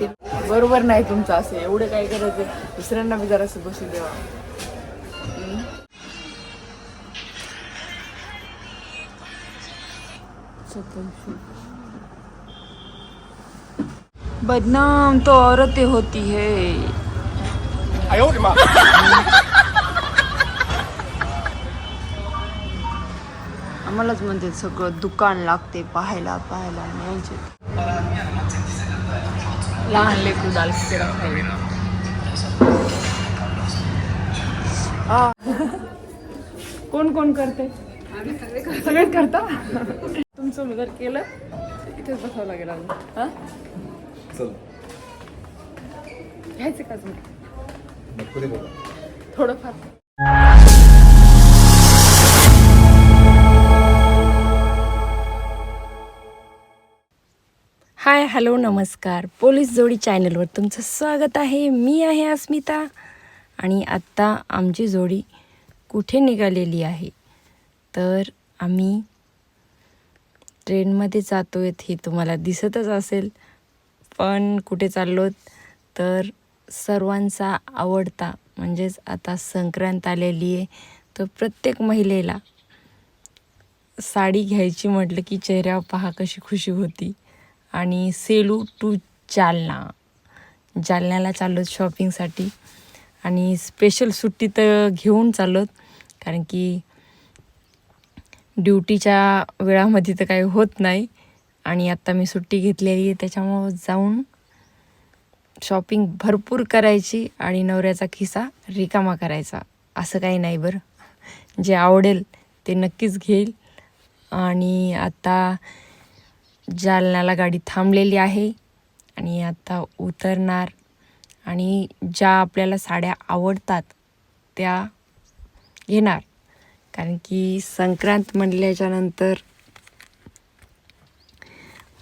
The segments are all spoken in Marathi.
ते बरोबर नाही तुमचं असं एवढं काय करायचं दुसऱ्यांना मी जरा बसू देवा बदनाम तो औरतें होती है। आम्हालाच म्हणते सगळं दुकान लागते पाहायला पाहायला यांचे. लहान लेकरू दाल. कोण कोण करते? सगळे करता. तुमचं जर केलं इथेच बसावं लागेल हा? चल. घ्यायचं का बाबा. थोडंफार. हाय हॅलो नमस्कार. पोलीस जोडी चॅनलवर तुमचं स्वागत आहे. मी आहे अस्मिता आणि आत्ता आमची जोडी कुठे निघालेली आहे? तर आम्ही ट्रेनमध्ये जातो आहेत हे तुम्हाला दिसतच असेल. पण कुठे चाललोत? तर सर्वांचा आवडता म्हणजेच आता संक्रांत आलेली आहे तर प्रत्येक महिलेला साडी घ्यायची म्हटलं की चेहऱ्यावर पहा कशी खुशी होती. आणि सेलू टू जालना. जालन्याला चाललो शॉपिंगसाठी आणि स्पेशल सुट्टी तर घेऊन चाललोत कारण की ड्युटीच्या वेळामध्ये तर काही होत नाही. आणि आत्ता मी सुट्टी घेतलेली आहे त्याच्यामुळं जाऊन शॉपिंग भरपूर करायची आणि नवऱ्याचा खिसा रिकामा करायचा. असं काही नाही बरं. जे आवडेल ते नक्कीच घेईल. आणि आता जालन्याला गाडी थांबलेली आहे आणि आता उतरणार. आणि ज्या आपल्याला साड्या आवडतात त्या घेणार. कारण की संक्रांत म्हणल्याच्या नंतर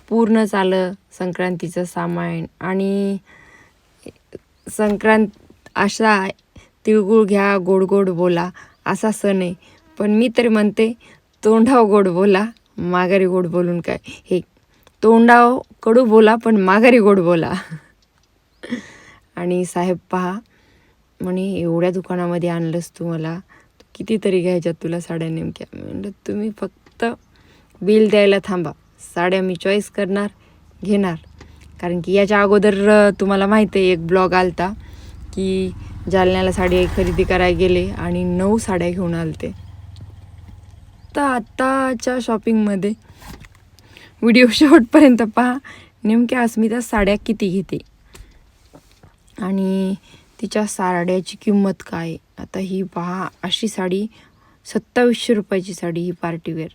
पूर्ण चालं संक्रांतीचं सामान. आणि संक्रांत असा तिळगुळ घ्या गोड गोड बोला असा सण आहे. पण मी तरी म्हणते तोंडाव गोड बोला. माघारी गोड बोलून काय? हे तोंडाव कडू बोला पण माघारी गोड बोला. आणि साहेब पहा म्हणे एवढ्या दुकानामध्ये आणलंस तू मला. कितीतरी घ्यायच्यात तुला साड्या नेमक्या? म्हणलं तुम्ही फक्त बिल द्यायला थांबा. साड्या मी चॉईस करणार घेणार. कारण की याच्या अगोदर तुम्हाला माहीत आहे एक ब्लॉग आलता की जालन्याला साडी खरेदी करायला गेले आणि नऊ साड्या घेऊन आलते. तर आत्ताच्या शॉपिंगमध्ये व्हिडिओ शेवटपर्यंत पहा. नेमक्या अस्मिता साड्या किती घेते? आणि तिच्या साड्याची किंमत काय? आता ही पहा. अशी साडी सत्तावीसशे रुपयाची साडी ही पार्टीवेअर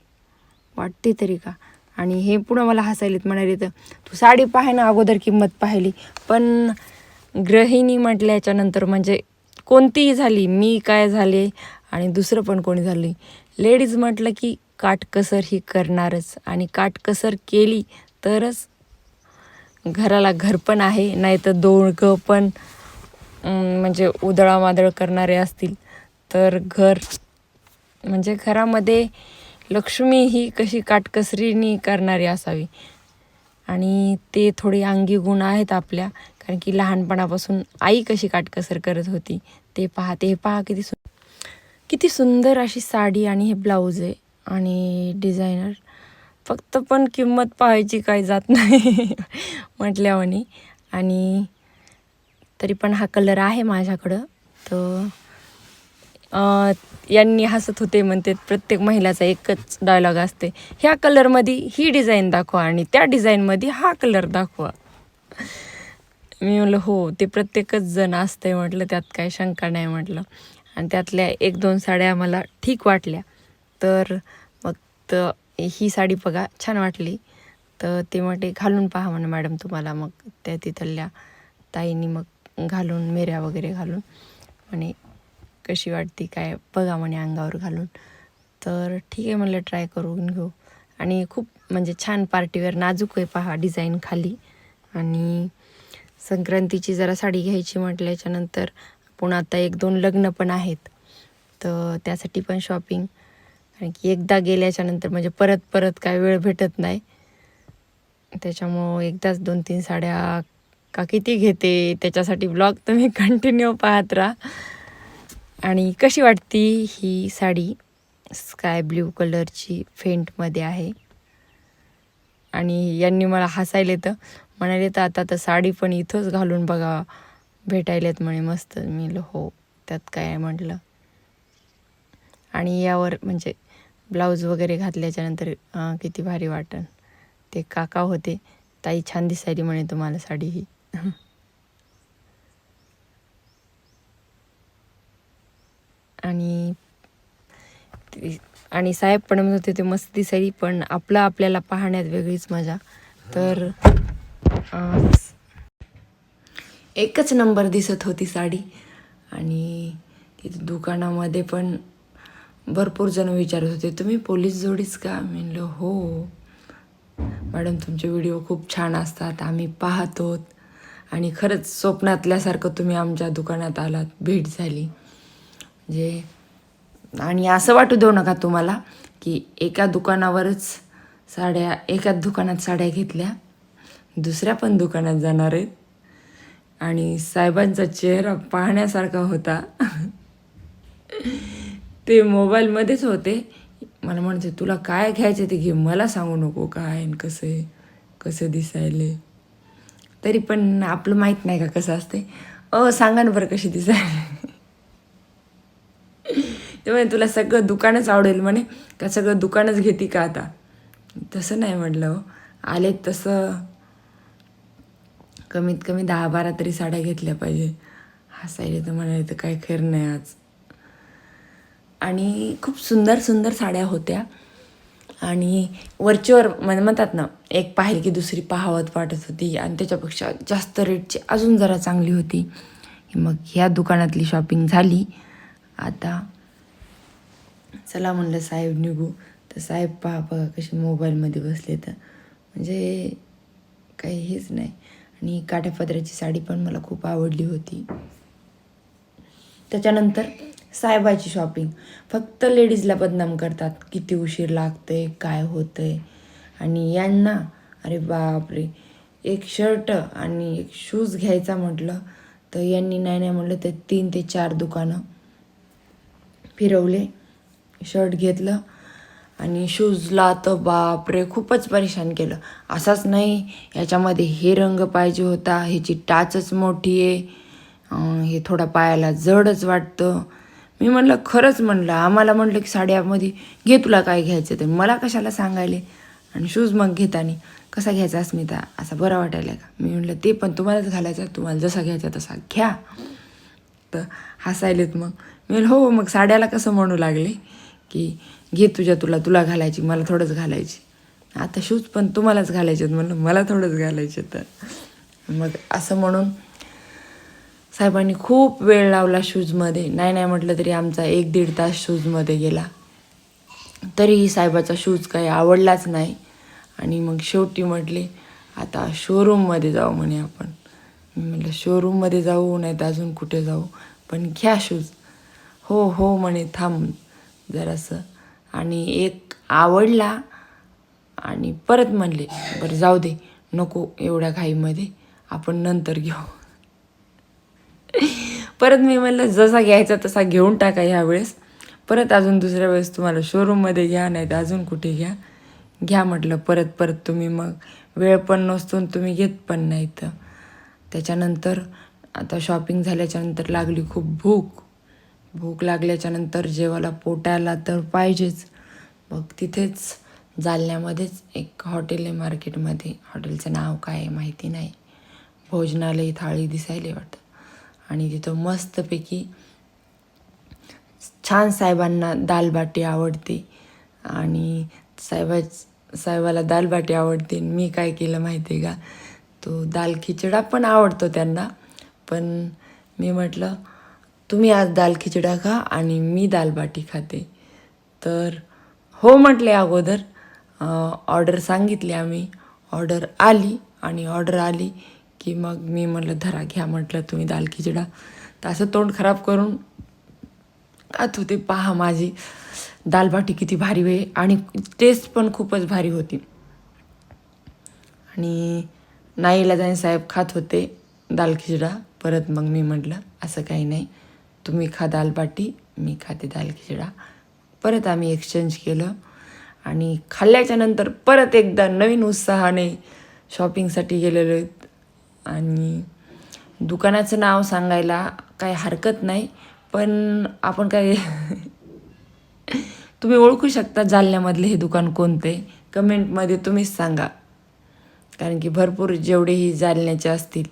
वाटते तरी का? आणि हे पुढं मला हसायलेत म्हणाले तर तू साडी पाहे ना अगोदर किंमत पाहिली. पण गृहिणी म्हटल्याच्यानंतर म्हणजे कोणतीही झाली मी काय झाले आणि दुसरं पण कोणी झाली लेडीज म्हटलं की काटकसर ही करणारच आणि काटकसर केली तरच घराला घर पण आहे नाही तर दोघं पण म्हणजे उदळामादळ करणारे असतील. तर घर म्हणजे घरामध्ये लक्ष्मी ही कशी काटकसरीनी करणारी असावी. आणि ते थोडे अंगी गुण आहेत आपल्या कारण की लहानपणापासून आई कशी काटकसर करत होती ते पहा ते पहा किती सु किती सुंदर अशी साडी आणि हे ब्लाऊज आहे आणि डिझायनर. फक्त पण किंमत पाहायची काही जात नाही म्हटल्यावानी. आणि तरी पण हा कलर आहे माझ्याकडं. तर यांनी हसत होते म्हणते प्रत्येक महिलाचा एकच डायलॉग असते. ह्या कलरमध्ये ही डिझाईन दाखवा आणि त्या डिझाईनमध्ये हा कलर दाखवा. मी म्हणलं हो ते प्रत्येकच जण असते म्हटलं त्यात काही शंका नाही म्हटलं. आणि त्यातल्या एक दोन साड्या मला ठीक वाटल्या. तर मग तर ही साडी बघा छान वाटली. तर ते म्हटले घालून पहा म्हणा मॅडम तुम्हाला. मग त्या तिथल्या ताईंनी मग घालून मेऱ्या वगैरे घालून म्हणे कशी वाटते काय बघा म्हणे अंगावर घालून. तर ठीक आहे म्हणलं ट्राय करून घेऊ. आणि खूप म्हणजे छान पार्टीवेअर नाजूक आहे पहा डिझाईन खाली. आणि संक्रांतीची जरा साडी घ्यायची म्हटल्याच्यानंतर पुन्हा आता एक दोन लग्न पण आहेत. तर त्यासाठी पण शॉपिंग कारण की एकदा गेल्याच्यानंतर म्हणजे परत परत काय वेळ भेटत नाही. त्याच्यामुळं एकदाच दोन तीन साड्या का किती घेते? त्याच्यासाठी ब्लॉग तुम्ही कंटिन्यू पाहत राहा. आणि कशी वाटती ही साडी? स्काय ब्ल्यू कलरची फेंटमध्ये आहे. आणि यांनी मला हसायला येतं. म्हणाले तर आता तर साडी पण इथंच घालून बघा. भेटायलेत म्हणे मस्त मी हो त्यात काय आहे म्हटलं. आणि यावर म्हणजे ब्लाऊज वगैरे घातल्याच्यानंतर किती भारी वाटण ते काका होते ताई छान दिसायली म्हणे तुम्हाला साडी ही. आणि ती- आणि साहेब पण म्हणत होते ते मस्त दिसायली पण आपलं आपल्याला पाहण्यात वेगळीच मजा. तर एकच नंबर दिसत होती साडी. आणि तिथे दुकानामध्ये पण भरपूर जण विचारत होते तुम्ही पोलीस जोडीच का? म्हणलो म्हणलं हो. मॅडम तुमचे व्हिडिओ खूप छान असतात आम्ही पाहतो आणि खरंच स्वप्नातल्यासारखं तुम्ही आमच्या दुकानात आलात भेट झाली. म्हणजे आणि असं वाटू देऊ नका तुम्हाला की एका दुकानावरच साड्या एकाच दुकानात साड्या घेतल्या दुसऱ्या पण दुकानात जाणार आहेत. आणि साहेबांचा चेहरा पाहण्यासारखा होता. ते मोबाईलमध्येच होते. मला म्हणते तुला काय घ्यायचं ते घे मला सांगू नको. काय आणि कसं? आहे कसं दिसायले? तरी पण आपलं माहीत नाही का कसं असते अ सांगा ना बरं कशी दिसायले. ते म्हणे तुला सगळं दुकानच आवडेल. म्हणे का सगळं दुकानच घेते का आता? तसं नाही म्हटलं हो. आले तसं. कमीत कमी दहा बारा तरी साड्या घेतल्या पाहिजे. हसायले तर म्हणाले तर काय खैर नाही आज. आणि खूप सुंदर सुंदर साड्या होत्या. आणि वरचेवर म्हण म्हणतात ना एक पाहिली की दुसरी पाहावत वाटत होती. आणि त्याच्यापेक्षा जास्त रेटची अजून जरा चांगली होती. मग ह्या दुकानातली शॉपिंग झाली. आता चला म्हणलं साहेब निघू. तर साहेब पहा बघा कसे मोबाईलमध्ये बसले तर. म्हणजे काही हेच नाही. आणि काठ्यापदराची साडी पण मला खूप आवडली होती. त्याच्यानंतर साहेबाची शॉपिंग फक्त लेडीजला बदनाम करतात. किती उशीर लागते काय होतंय. आणि यांना अरे बापरे एक शर्ट आणि एक शूज घ्यायचा म्हटलं तर यांनी नाही नाही म्हटलं तर तीन ते चार दुकानं फिरवले शर्ट घेतलं. आणि शूजला तर बापरे खूपच परेशान केलं. असाच नाही याच्यामध्ये हे रंग पाहिजे होता ह्याची टाचच मोठी आहे. हे थोडा पायाला जडच वाटतं. मी म्हणलं खरंच म्हणलं आम्हाला म्हटलं की साड्यामध्ये घे तुला काय घ्यायचं ते. मला कशाला सांगायले? आणि शूज मग घेताना कसा घ्यायचा अस्मिता? असा बरा वाटायला का मी म्हटलं ते पण तुम्हालाच घालायचं तुम्हाला जसा घ्यायचा तसा घ्या. तर हसायलेत मग. मी हो मग साड्याला कसं म्हणू लागले? की घे तुझ्या तुला तुला घालायची मला थोडंच घालायची. आता शूज पण तुम्हालाच घालायचे म्हणलं मला थोडंच घालायचे तर मग असं म्हणून साहेबांनी खूप वेळ लावला शूजमध्ये. नाही नाही म्हटलं तरी आमचा एक दीड तास शूजमध्ये गेला. तरीही साहेबाचा शूज काही आवडलाच नाही. आणि मग शेवटी म्हटले आता शोरूममध्ये जाऊ म्हणे आपण. म्हटलं शोरूममध्ये जाऊ नाही तर अजून कुठे जाऊ? पण घ्या शूज. हो हो म्हणे थांब जरासं. आणि एक आवडला आणि परत म्हणले बरं जाऊ दे नको एवढ्या घाईमध्ये आपण नंतर घेऊ. परत मी म्हणलं जसा घ्यायचा तसा घेऊन टाका ह्यावेळेस. परत अजून दुसऱ्या वेळेस तुम्हाला शोरूममध्ये घ्या नाही तर अजून कुठे घ्या. घ्या म्हटलं परत परत तुम्ही मग. वेळ पण नसतो तुम्ही घेत पण नाही तर त्याच्यानंतर आता शॉपिंग झाल्याच्यानंतर लागली खूप भूक. भूक लागल्याच्यानंतर जेवायला पोटायला तर पाहिजेच. मग तिथेच जालन्यामध्येच एक हॉटेल आहे मार्केटमध्ये. हॉटेलचं नाव काय आहे माहिती नाही. भोजनालय थाळी दिसायला वाटतं. आणि तिथं मस्तपैकी छान साहेबांना दालबाटी आवडते. आणि साहेबा साहेबाला दालबाटी आवडते. मी काय केलं माहिती आहे का? तो दाल खिचडा पण आवडतो त्यांना. पण मी म्हटलं तुम्ही आज दाल खिचडा खा आणि मी दालबाटी खाते. तर हो म्हटले अगोदर ऑर्डर सांगितली आम्ही. ऑर्डर आली आणि ऑर्डर आली की मग मी म्हटलं धरा घ्या म्हटलं तुम्ही दाल खिचडा. तर असं तोंड खराब करून खात होते. पहा माझी दालबाटी किती भारी वे आणि टेस्ट पण खूपच भारी होती. आणि नाईला जाईन साहेब खात होते दाल खिचडा. परत मग मी म्हटलं असं काही नाही. तुम्ही खा दाल बाटी मी खाते दाल खिचडा. परत आम्ही एक्सचेंज केलं आणि खाल्ल्याच्या नंतर परत एकदा नवीन उत्साहाने शॉपिंगसाठी गेलेलो आहेत आणि दुकानाचं नाव सांगायला काही हरकत नाही पण आपण काय तुम्ही ओळखू शकता जालन्यामधले हे दुकान कोणते? कमेंटमध्ये तुम्हीच सांगा. कारण की भरपूर जेवढेही जालन्याचे असतील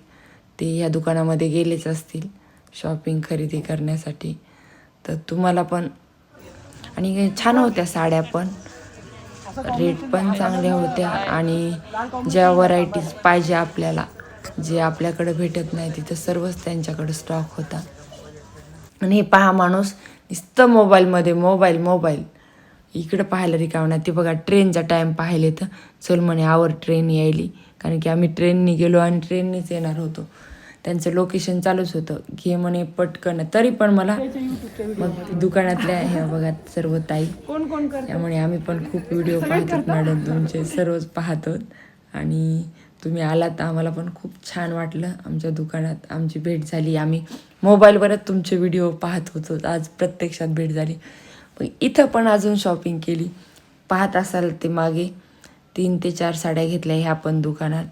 ते ह्या दुकानामध्ये गेलेच असतील. शॉपिंग खरेदी करण्यासाठी. तर तुम्हाला पण आणि छान होत्या साड्या पण. रेट पण चांगल्या होत्या आणि ज्या व्हरायटीज पाहिजे आपल्याला जे आपल्याकडे भेटत नाही तिथं सर्वच त्यांच्याकडे स्टॉक होता. आणि हे पहा माणूस नुसतं मोबाईलमध्ये मोबाईल मोबाईल इकडं पाहायला रिकामं नाही. ते बघा ट्रेनचा टाईम पाहिले तर चल म्हणे आवर ट्रेन यायली. कारण की आम्ही ट्रेननी गेलो आणि ट्रेननीच येणार होतो. त्यांचं लोकेशन चालूच होतं. घे म्हणे पटकन. तरी पण मला मग दुकानातल्या ह्या बघा सर्व ताई. कोण कोण करते त्यामुळे आम्ही पण खूप व्हिडिओ पाहतो मॅडम तुमचे सर्वच पाहतो आणि तुम्ही आलात आम्हाला पण खूप छान वाटलं. आमच्या दुकानात आमची भेट झाली. आम्ही मोबाईलवरच तुमचे व्हिडिओ पाहत होतो. आज प्रत्यक्षात भेट झाली. पण इथं पण अजून शॉपिंग केली. पाहत असाल ते मागे. तीन ते चार साड्या घेतल्या ह्या पण दुकानात.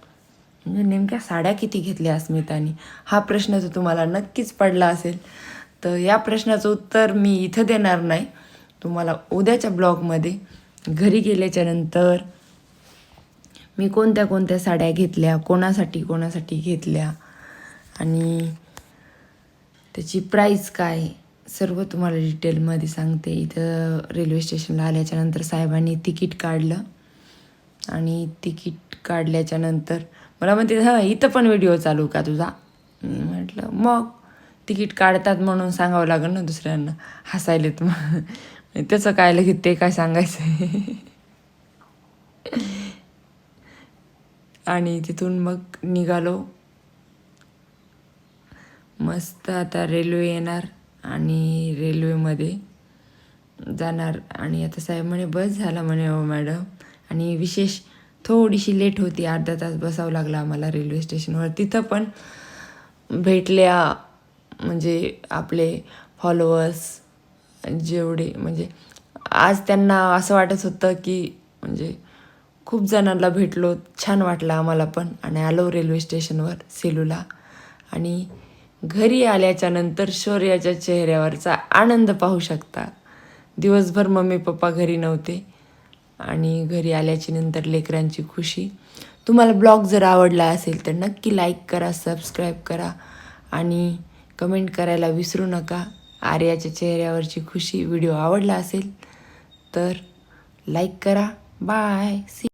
म्हणजे नेमक्या साड्या किती घेतल्या अस्मिताने? हा प्रश्न तर तुम्हाला नक्कीच पडला असेल तर या प्रश्नाचं उत्तर मी इथं देणार नाही. तुम्हाला उद्याच्या ब्लॉगमध्ये घरी गेल्याच्यानंतर मी कोणत्या कोणत्या साड्या घेतल्या कोणासाठी कोणासाठी घेतल्या आणि त्याची प्राईस काय सर्व तुम्हाला डिटेलमध्ये सांगते. इथं रेल्वे स्टेशनला आल्याच्यानंतर साहेबांनी तिकीट काढलं आणि तिकीट काढल्याच्या नंतर मला म्हणते हां इथं पण व्हिडिओ चालू का तुझा? मी म्हटलं मग तिकीट काढतात म्हणून सांगावं लागेल ना दुसऱ्यांना हसायलेत मग त्याचं काय लगेच ते काय सांगायचं आणि तिथून मग निघालो. मस्त आता रेल्वे येणार आणि रेल्वेमध्ये जाणार. आणि आता साहेब म्हणे बस झाला म्हणे हो मॅडम. आणि विशेष थोडीशी लेट होती अर्धा तास बसावं लागला आम्हाला रेल्वे स्टेशनवर तिथं पण भेटल्या म्हणजे आपले फॉलोअर्स जेवढे म्हणजे आज त्यांना असं वाटत होतं की म्हणजे खूप जणांना भेटलो छान वाटलं आम्हाला पण. आणि आलो रेल्वे स्टेशनवर सेलूला. आणि घरी आल्याच्यानंतर शौर्याच्या चेहऱ्यावरचा आनंद पाहू शकता. दिवसभर मम्मी पप्पा घरी नव्हते. आणि घरी आल्याची नंतर लेकरांची खुशी. तुम्हाला ब्लॉग जर आवडला असेल तर नक्की लाईक करा सबस्क्राईब करा आणि कमेंट करायला विसरू नका. आर्याच्या चेहऱ्यावरची खुशी व्हिडिओ आवडला असेल तर लाईक करा. Bye C